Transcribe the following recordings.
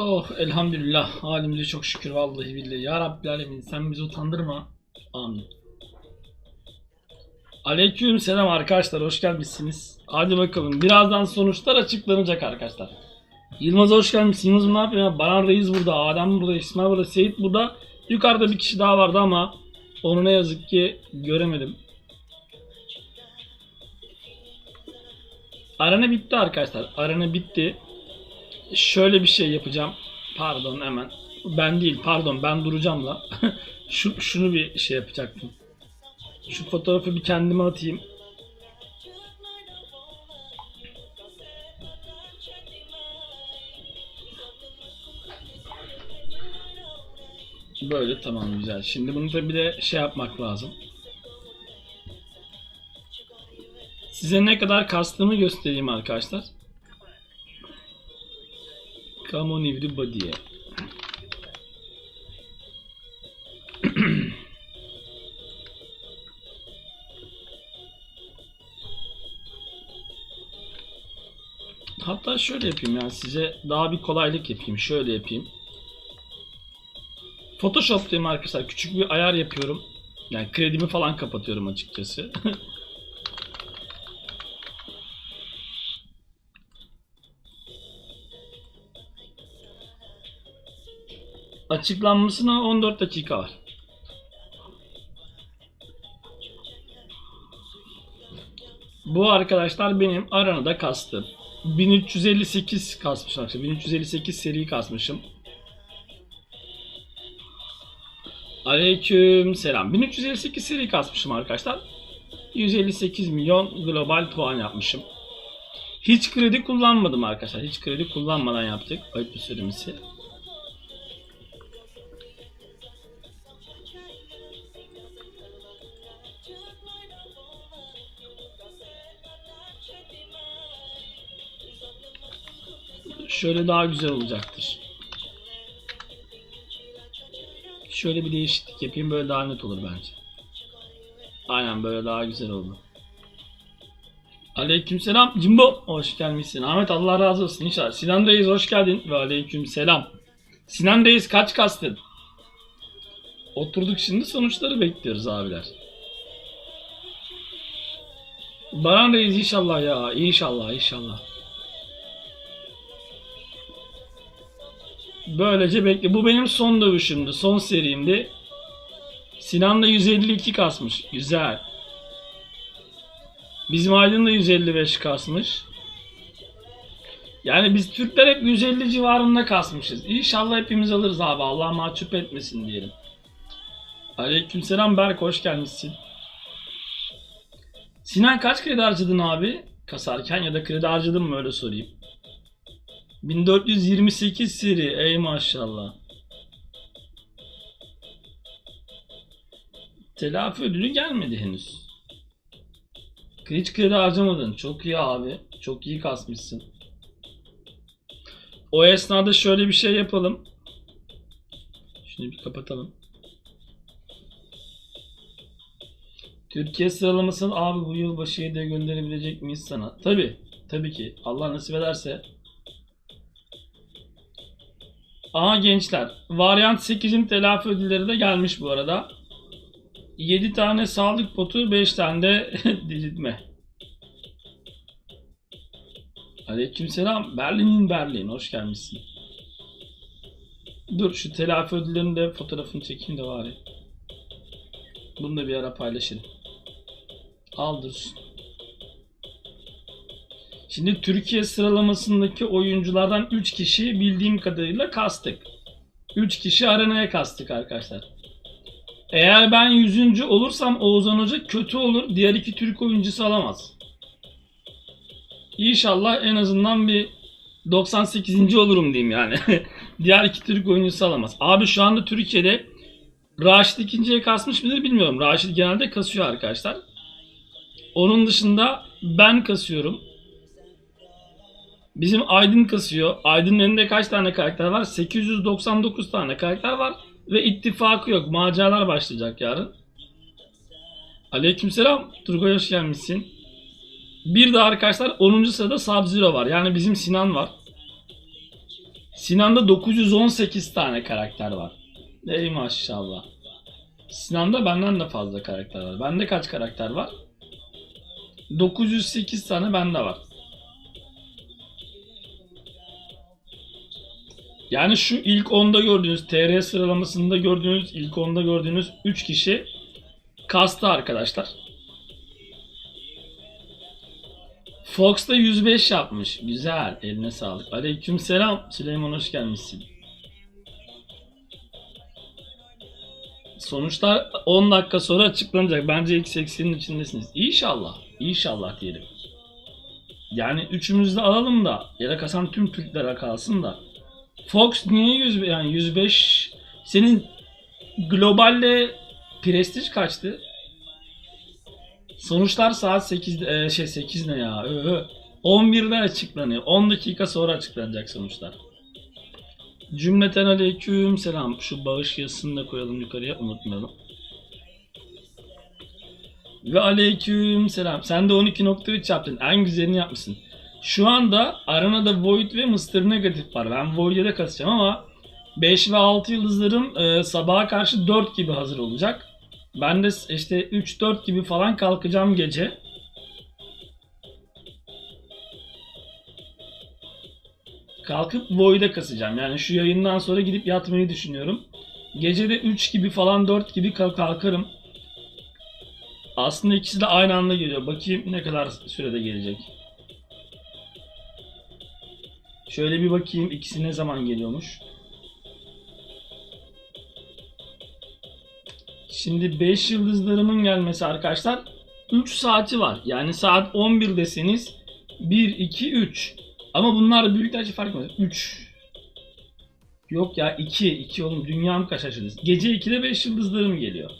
Oh elhamdülillah halimize çok şükür vallahi billahi. Ya Rabbi alemin sen bizi utandırma. Amin. Aleyküm selam arkadaşlar hoş gelmişsiniz. Hadi bakalım birazdan sonuçlar açıklanacak arkadaşlar. Yılmaz hoş gelmişsin. Yılmaz ne yapıyor? ya? Baran Reis burada, Adem burada, İsmail burada, Seyit burada. Yukarıda bir kişi daha vardı ama onu ne yazık ki göremedim. Arena bitti arkadaşlar. Arena bitti. Şöyle bir şey yapacağım. Pardon hemen. Ben değil pardon ben duracağım la. Şu, şunu bir şey yapacaktım. Şu fotoğrafı bir kendime atayım. Böyle tamam güzel. Şimdi bunu da bir de şey yapmak lazım. Size ne kadar kastığımı göstereyim arkadaşlar. Come on everybody. Hatta şöyle yapayım yani size daha bir kolaylık yapayım. Şöyle yapayım. Photoshop'tayım arkadaşlar. Küçük bir ayar yapıyorum. Yani kredimi falan kapatıyorum açıkçası. Açıklanmasına 14 dakika var. Bu arkadaşlar benim aranada kastım. 1358 kasmışım arkadaşlar. 1358 seri kasmışım. Aleyküm selam. 1358 seri kasmışım arkadaşlar. 158 milyon global puan yapmışım. Hiç kredi kullanmadım arkadaşlar. Hiç kredi kullanmadan yaptık. Ayıp bir söylemesi. Şöyle daha güzel olacaktır. Şöyle bir değişiklik yapayım böyle daha net olur bence. Aynen böyle daha güzel oldu. Aleykümselam Jimbo hoş gelmişsin. Ahmet Allah razı olsun inşallah. Sinan Reis hoş geldin ve aleykümselam. Sinan Reis kaç kastın? Oturduk şimdi sonuçları bekliyoruz abiler. Baran Reis inşallah ya inşallah inşallah. Böylece bekle. Bu benim son dövüşümdü. Son serimdi. Sinan da 152 kasmış. Güzel. Bizim Aydın da 155 kasmış. Yani biz Türkler hep 150 civarında kasmışız. İnşallah hepimiz alırız abi. Allah mahcup etmesin diyelim. Aleykümselam Berk hoş gelmişsin. Sinan kaç kredi harcadın abi? Kasarken ya da kredi harcadın mı öyle sorayım. 1428 seri ey maşallah. Telafi ödülü gelmedi henüz. Hiç kredi harcamadın. Çok iyi abi. Çok iyi kasmışsın. O esnada şöyle bir şey yapalım. Şunu bir kapatalım. Türkiye sıralamasını abi bu yıl başı hediye gönderebilecek miyiz sana? Tabi. Tabii ki. Allah nasip ederse Aha gençler. Varyant 8'in telafi ödülleri de gelmiş bu arada. 7 tane sağlık potu, 5 tane de diriltme. Aleykümselam. Berlin'in Berlin. Hoş gelmişsin. Dur şu telafi ödüllerinin de fotoğrafını çekeyim de bari. Bunu da bir ara paylaşırım. Al dursun. Şimdi Türkiye sıralamasındaki oyunculardan 3 kişi bildiğim kadarıyla kastık. 3 kişi arenaya kastık arkadaşlar. Eğer ben 100. olursam Oğuzhan Hoca kötü olur. Diğer iki Türk oyuncusu alamaz. İnşallah en azından bir 98. olurum diyeyim yani. Diğer iki Türk oyuncusu alamaz. Abi şu anda Türkiye'de Raşit ikinciye kasmış mıdır bilmiyorum. Raşit genelde kasıyor arkadaşlar. Onun dışında ben kasıyorum. Bizim Aydın kasıyor. Aydın'ın önünde kaç tane karakter var? 899 tane karakter var. Ve ittifakı yok. Maceralar başlayacak yarın. Aleykümselam. Turgay hoş gelmişsin. Bir de arkadaşlar 10. sırada Sub-Zero var. Yani bizim Sinan var. Sinan'da 918 tane karakter var. Ey maşallah. Sinan'da benden de fazla karakter var. Bende kaç karakter var? 908 tane bende var. Yani şu ilk 10'da gördüğünüz TR sıralamasında gördüğünüz ilk 10'da gördüğünüz 3 kişi kastı arkadaşlar. Fox da 105 yapmış. Güzel. Eline sağlık. Aleyküm selam. Süleyman hoş gelmişsin. Sonuçlar 10 dakika sonra açıklanacak. Bence ilk 80'in içindesiniz. İnşallah. İnşallah diyelim. Yani üçümüz de alalım da da kasan tüm Türklere kalsın da. Fox niye 100 yani 105 senin globalle prestij kaçtı? Sonuçlar saat 8 e, şey 8 ne ya? Ö. 11'de açıklanıyor. 10 dakika sonra açıklanacak sonuçlar. Cümleten aleyküm selam. Şu bağış yazısını da koyalım yukarıya unutmayalım. Ve aleyküm selam. Sen de 12.3 yaptın. En güzelini yapmışsın. Şu anda aranada Void ve Mr. Negatif var. Ben Void'e de kasacağım ama 5 ve 6 yıldızlarım e, sabaha karşı 4 gibi hazır olacak. Ben de işte 3-4 gibi falan kalkacağım gece. Kalkıp Void'e kasacağım. Yani şu yayından sonra gidip yatmayı düşünüyorum. Gece de 3 gibi falan 4 gibi kalk- kalkarım. Aslında ikisi de aynı anda geliyor. Bakayım ne kadar sürede gelecek. Şöyle bir bakayım ikisi ne zaman geliyormuş. Şimdi 5 yıldızlarımın gelmesi arkadaşlar 3 saati var. Yani saat 11 deseniz 1, 2, 3. Ama bunlar büyüklerce fark etmez. 3. Yok ya 2. 2 oğlum dünyam kaç aşırı. Gece 2'de 5 yıldızlarım geliyor.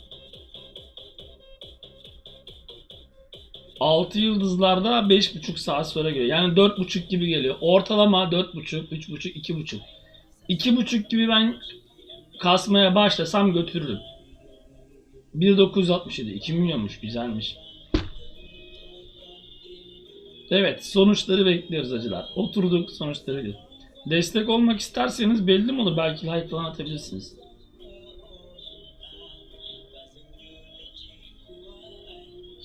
6 yıldızlarda 5,5 saat sonra geliyor. Yani 4,5 gibi geliyor. Ortalama 4,5, 3,5, 2,5. 2,5 gibi ben kasmaya başlasam götürürüm. 1967 2 milyonmuş güzelmiş. Evet sonuçları bekliyoruz acılar. Oturduk sonuçları bekliyoruz. Destek olmak isterseniz belli mi olur? Belki like falan atabilirsiniz.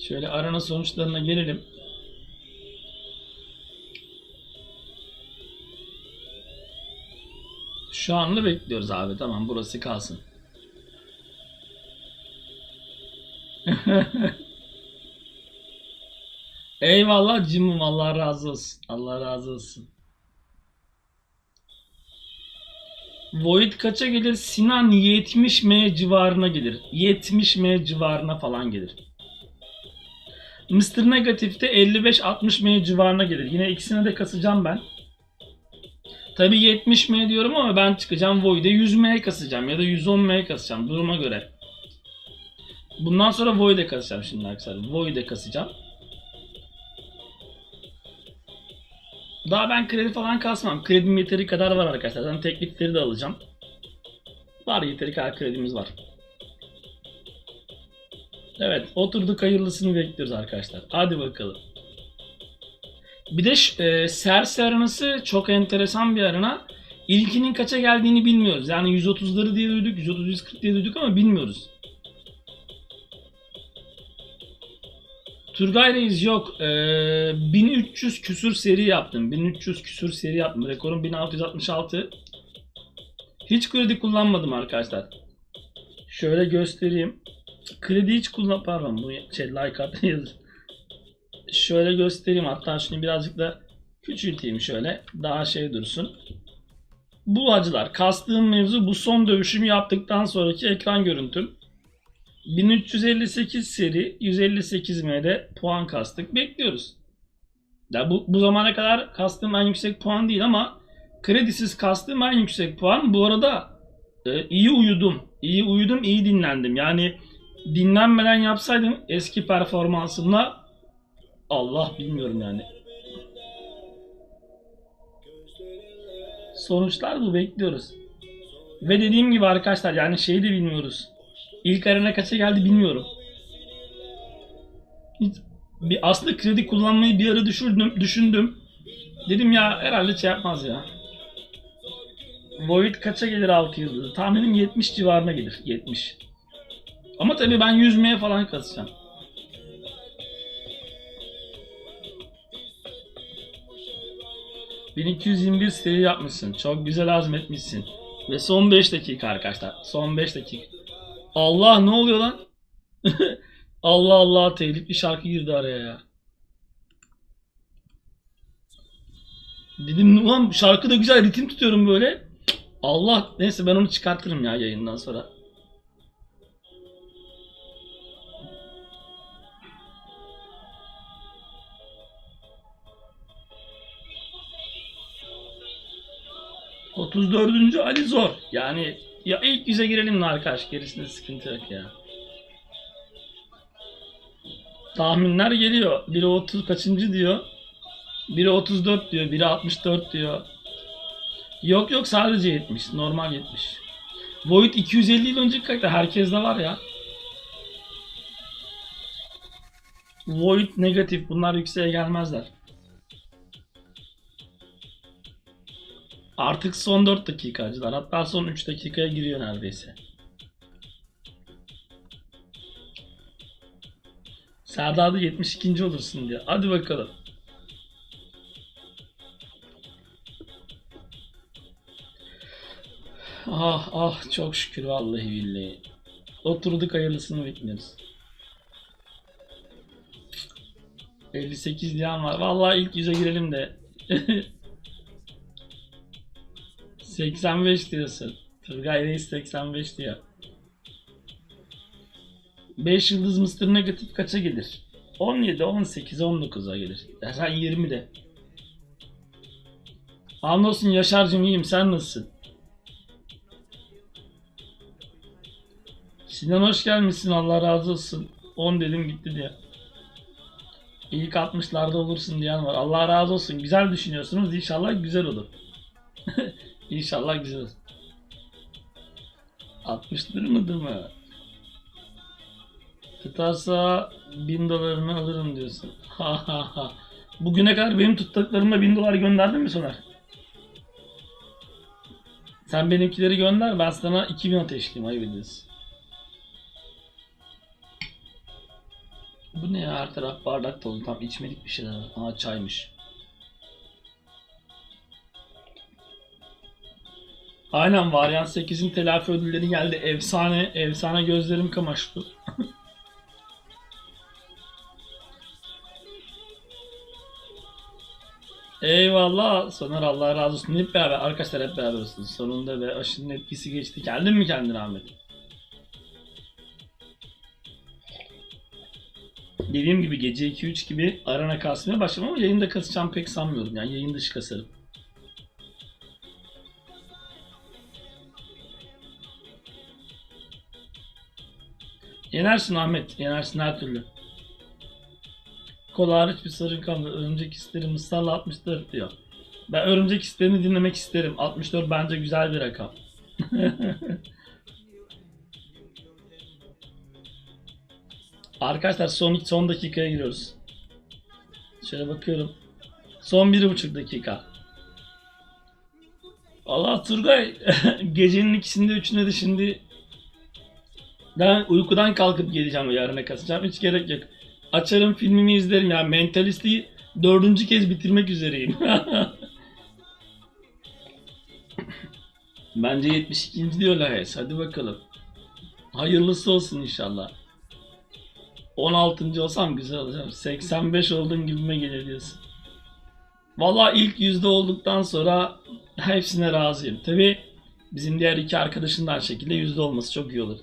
Şöyle arana sonuçlarına gelelim. Şu anda bekliyoruz abi. Tamam burası kalsın. Eyvallah Cim'im Allah razı olsun. Allah razı olsun. Void kaça gelir? Sinan 70M civarına gelir. 70M civarına falan gelir. Mr. Negatif'te 55-60M civarına gelir. Yine ikisine de kasacağım ben. Tabi 70M diyorum ama ben çıkacağım Void'e 100M kasacağım ya da 110M kasacağım duruma göre. Bundan sonra Void'e kasacağım şimdi arkadaşlar. Void'e kasacağım. Daha ben kredi falan kasmam. Kredim yeteri kadar var arkadaşlar. Ben teklifleri de alacağım. Var yeteri kadar kredimiz var. Evet oturduk hayırlısını bekliyoruz arkadaşlar. Hadi bakalım. Bir de e, Sersi aranası çok enteresan bir arena. İlkinin kaça geldiğini bilmiyoruz. Yani 130'ları diye duyduk, 130 140 diye duyduk ama bilmiyoruz. Turgay Reis yok. Ee, 1300 küsür seri yaptım. 1300 küsür seri yaptım. Rekorum 1666. Hiç kredi kullanmadım arkadaşlar. Şöyle göstereyim. Kredi hiç kullan pardon bu şey like at. Şöyle göstereyim hatta şunu birazcık da küçülteyim şöyle daha şey dursun. Bu acılar kastığım mevzu bu son dövüşümü yaptıktan sonraki ekran görüntüm. 1358 seri 158 M'de puan kastık. Bekliyoruz. Ya bu, bu zamana kadar kastığım en yüksek puan değil ama kredisiz kastığım en yüksek puan. Bu arada e, iyi uyudum. İyi uyudum, iyi dinlendim. Yani dinlenmeden yapsaydım eski performansımla Allah bilmiyorum yani. Sonuçlar bu bekliyoruz. Ve dediğim gibi arkadaşlar yani şeyi de bilmiyoruz. İlk arena kaça geldi bilmiyorum. Hiç, bir aslında kredi kullanmayı bir ara düşürdüm, düşündüm. Dedim ya herhalde şey yapmaz ya. Void kaça gelir 6 yıldızı? Tahminim 70 civarına gelir. 70. Ama tabii ben yüzmeye falan kasacağım. ...1221 seri yapmışsın. Çok güzel azmetmişsin. Ve son 5 dakika arkadaşlar. Son 5 dakika. Allah ne oluyor lan? Allah Allah bir şarkı girdi araya ya. Dedim ulan şarkı da güzel ritim tutuyorum böyle. Allah neyse ben onu çıkartırım ya yayından sonra. Otuz dördüncü Ali zor. Yani ya ilk yüze girelim mi arkadaş gerisinde sıkıntı yok ya. Tahminler geliyor. Biri 30 kaçıncı diyor. Biri 34 diyor. Biri 64 diyor. Yok yok sadece 70. Normal 70. Void 250 yıl önceki karakter. Herkeste var ya. Void negatif. Bunlar yükseğe gelmezler. Artık son 4 dakikacılar. Hatta son 3 dakikaya giriyor neredeyse. Serdar da 72. olursun diyor. Hadi bakalım. Ah ah çok şükür vallahi billahi. Oturduk hayırlısını bekliyoruz. 58 liyan var. Vallahi ilk yüze girelim de. 85 diyorsun. Turgay Reis 85 diyor. 5 yıldız Mr. Negatif kaça gelir? 17, 18, 19'a gelir. Ya sen 20 de. Hamdolsun Yaşar'cım iyiyim sen nasılsın? Sinan hoş gelmişsin Allah razı olsun. 10 dedim gitti diye. İlk 60'larda olursun diyen var. Allah razı olsun. Güzel düşünüyorsunuz. İnşallah güzel olur. İnşallah güzel olur. 60 mıdır mı? Tutarsa 1000 dolarını alırım diyorsun. Ha ha ha. Bugüne kadar benim tuttuklarımla 1000 dolar gönderdin mi Soner? Sen benimkileri gönder ben sana 2000 ateşleyeyim ayıp ediyorsun. Bu ne ya her taraf bardak dolu tam içmelik bir şeyler. Aa çaymış. Aynen Varyant 8'in telafi ödülleri geldi. Efsane, efsane gözlerim kamaştı. Eyvallah. Soner Allah razı olsun. Hep beraber. Arkadaşlar hep beraber olsun. Sonunda ve aşının etkisi geçti. Geldin mi kendine Ahmet? Dediğim gibi gece 2-3 gibi arana kasmaya başladım ama yayında kasacağım pek sanmıyorum. Yani yayın dışı kasarım. Yenersin Ahmet. Yenersin her türlü. Kola hariç bir sarın kaldı. Örümcek isterim ısrarla 64 diyor. Ben örümcek isterini dinlemek isterim. 64 bence güzel bir rakam. Arkadaşlar son son dakikaya giriyoruz. Şöyle bakıyorum. Son bir buçuk dakika. Allah Turgay gecenin ikisinde üçünde de şimdi ben uykudan kalkıp geleceğim yarına kasacağım. Hiç gerek yok. Açarım filmimi izlerim ya. Mentalist'i dördüncü kez bitirmek üzereyim. Bence 72. diyor Lahes. Hadi bakalım. Hayırlısı olsun inşallah. 16. olsam güzel olacak. 85 olduğun gibime gelir diyorsun. Valla ilk yüzde olduktan sonra hepsine razıyım. Tabi bizim diğer iki arkadaşın da aynı şekilde yüzde olması çok iyi olur.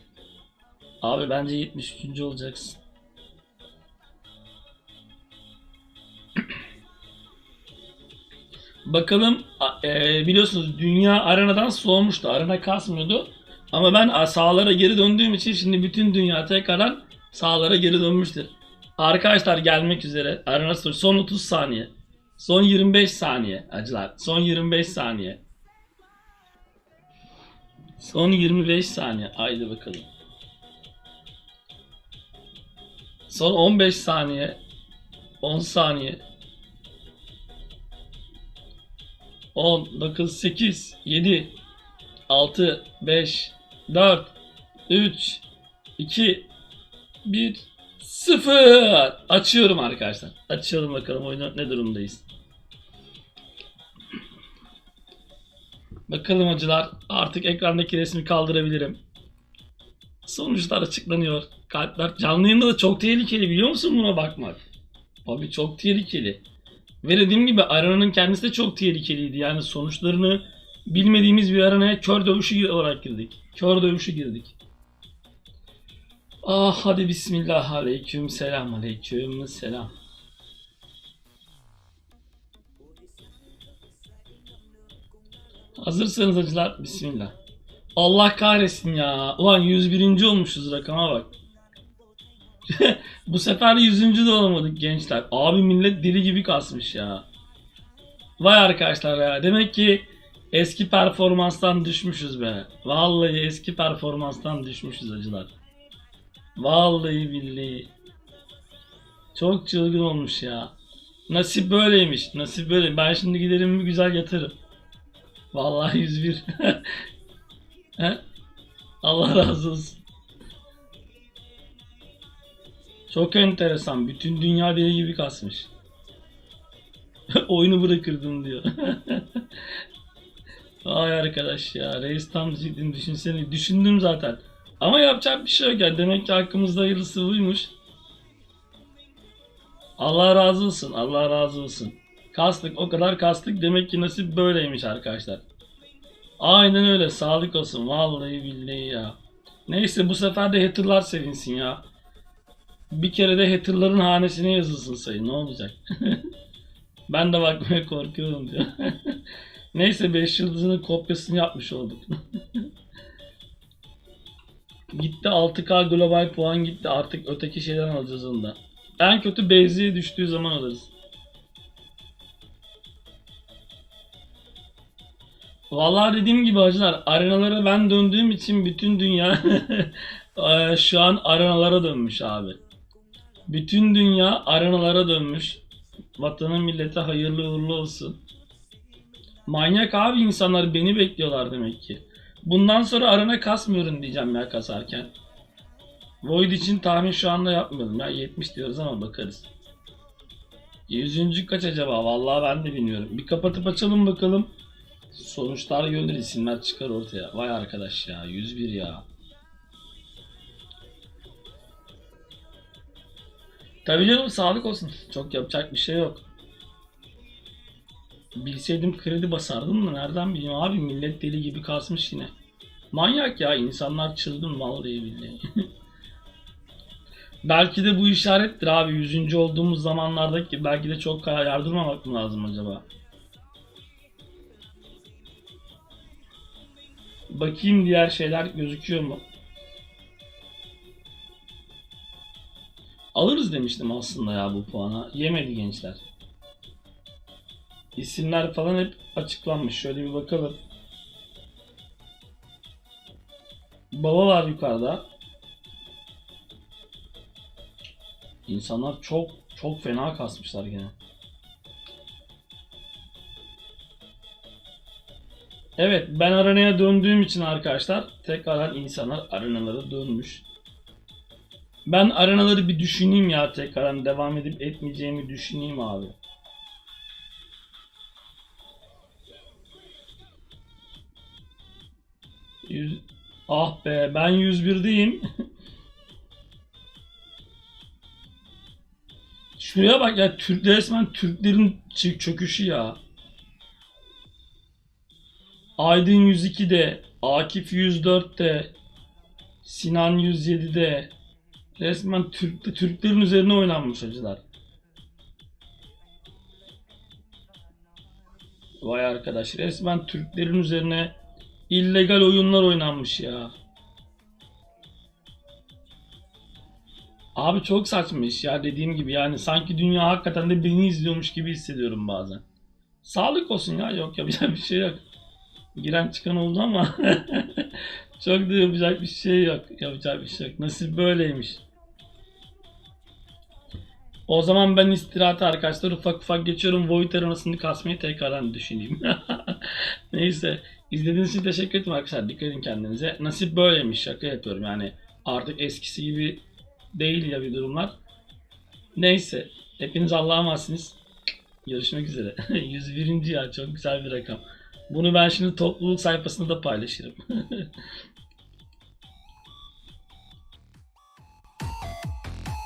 Abi bence 73. olacaksın. Bakalım e, biliyorsunuz dünya arenadan soğumuştu. Arena kasmıyordu. Ama ben sahalara geri döndüğüm için şimdi bütün dünya tekrardan sahalara geri dönmüştür. Arkadaşlar gelmek üzere. Arena son- son 30 saniye. Son 25 saniye acılar. Son 25 saniye. Son 25 saniye. Haydi bakalım. Son 15 saniye. 10 saniye. 10, 9, 8, 7, 6, 5, 4, 3, 2, 1, 0. Açıyorum arkadaşlar. Açıyorum bakalım oyunu ne durumdayız. Bakalım hocalar artık ekrandaki resmi kaldırabilirim. Sonuçlar açıklanıyor. Kalpler canlı yayında da çok tehlikeli biliyor musun buna bakmak? Abi çok tehlikeli. Ve dediğim gibi aranın kendisi de çok tehlikeliydi. Yani sonuçlarını bilmediğimiz bir aranaya kör dövüşü olarak girdik. Kör dövüşü girdik. Ah hadi bismillah aleyküm selam aleyküm selam. Hazırsanız acılar bismillah. Allah kahretsin ya. Ulan 101. olmuşuz rakama bak. Bu sefer 100. de olamadık gençler. Abi millet deli gibi kasmış ya. Vay arkadaşlar ya. Demek ki eski performanstan düşmüşüz be. Vallahi eski performanstan düşmüşüz acılar. Vallahi billahi. Çok çılgın olmuş ya. Nasip böyleymiş. Nasip böyle. Ben şimdi giderim bir güzel yatırım. Vallahi 101. He? Allah razı olsun. Çok enteresan. Bütün dünya deli gibi kasmış. Oyunu bırakırdım diyor. Ay arkadaş ya. Reis tam cidden düşünsene. Düşündüm zaten. Ama yapacak bir şey yok ya. Demek ki hakkımızda hayırlısı buymuş. Allah razı olsun. Allah razı olsun. Kastık. O kadar kastık. Demek ki nasip böyleymiş arkadaşlar. Aynen öyle. Sağlık olsun. Vallahi billahi ya. Neyse bu sefer de haterlar sevinsin ya. Bir kere de haterların hanesine yazılsın sayı. Ne olacak? ben de bakmaya korkuyorum diyor. Neyse 5 yıldızının kopyasını yapmış olduk. gitti 6K global puan gitti. Artık öteki şeyden alacağız onu da. En kötü Beyzi'ye düştüğü zaman alırız. Vallahi dediğim gibi hacılar arenalara ben döndüğüm için bütün dünya eee, şu an arenalara dönmüş abi. Bütün dünya arenalara dönmüş. Vatanın millete hayırlı uğurlu olsun. Manyak abi insanlar beni bekliyorlar demek ki. Bundan sonra arena kasmıyorum diyeceğim ya kasarken. Void için tahmin şu anda yapmıyorum ya 70 diyoruz ama bakarız. Yüzüncü kaç acaba? Vallahi ben de bilmiyorum. Bir kapatıp açalım bakalım. Sonuçlar görülür isimler çıkar ortaya. Vay arkadaş ya 101 ya. Tabii canım sağlık olsun. Çok yapacak bir şey yok. Bilseydim kredi basardım da nereden bileyim abi millet deli gibi kasmış yine. Manyak ya insanlar çılgın vallahi billahi. belki de bu işarettir abi 100. olduğumuz zamanlardaki belki de çok yardırmamak mı lazım acaba? Bakayım diğer şeyler gözüküyor mu? Alırız demiştim aslında ya bu puana. Yemedi gençler. İsimler falan hep açıklanmış. Şöyle bir bakalım. Baba var yukarıda. İnsanlar çok çok fena kasmışlar gene. Evet ben arenaya döndüğüm için arkadaşlar tekrardan insanlar arenalara dönmüş. Ben arenaları bir düşüneyim ya tekrardan devam edip etmeyeceğimi düşüneyim abi. Ah be ben 101'deyim. Şuraya bak ya Türk resmen Türklerin çö- çöküşü ya. Aydın 102'de, Akif 104'te, Sinan 107'de. Resmen Türk, Türklerin üzerine oynanmış acılar. Vay arkadaş resmen Türklerin üzerine illegal oyunlar oynanmış ya. Abi çok saçma iş ya dediğim gibi yani sanki dünya hakikaten de beni izliyormuş gibi hissediyorum bazen. Sağlık olsun ya yok yapacak bir şey yok. Giren çıkan oldu ama çok da yapacak bir şey yok. Yapacak bir şey yok. Nasip böyleymiş. O zaman ben istirahate arkadaşlar ufak ufak geçiyorum. Void arenasını kasmayı tekrardan düşüneyim. Neyse. İzlediğiniz için teşekkür ederim arkadaşlar. Dikkat edin kendinize. Nasip böyleymiş. Şaka yapıyorum yani. Artık eskisi gibi değil ya bir durumlar. Neyse. Hepiniz Allah'a emanetsiniz. Görüşmek üzere. 101. ya çok güzel bir rakam. Bunu ben şimdi topluluk sayfasında da paylaşırım.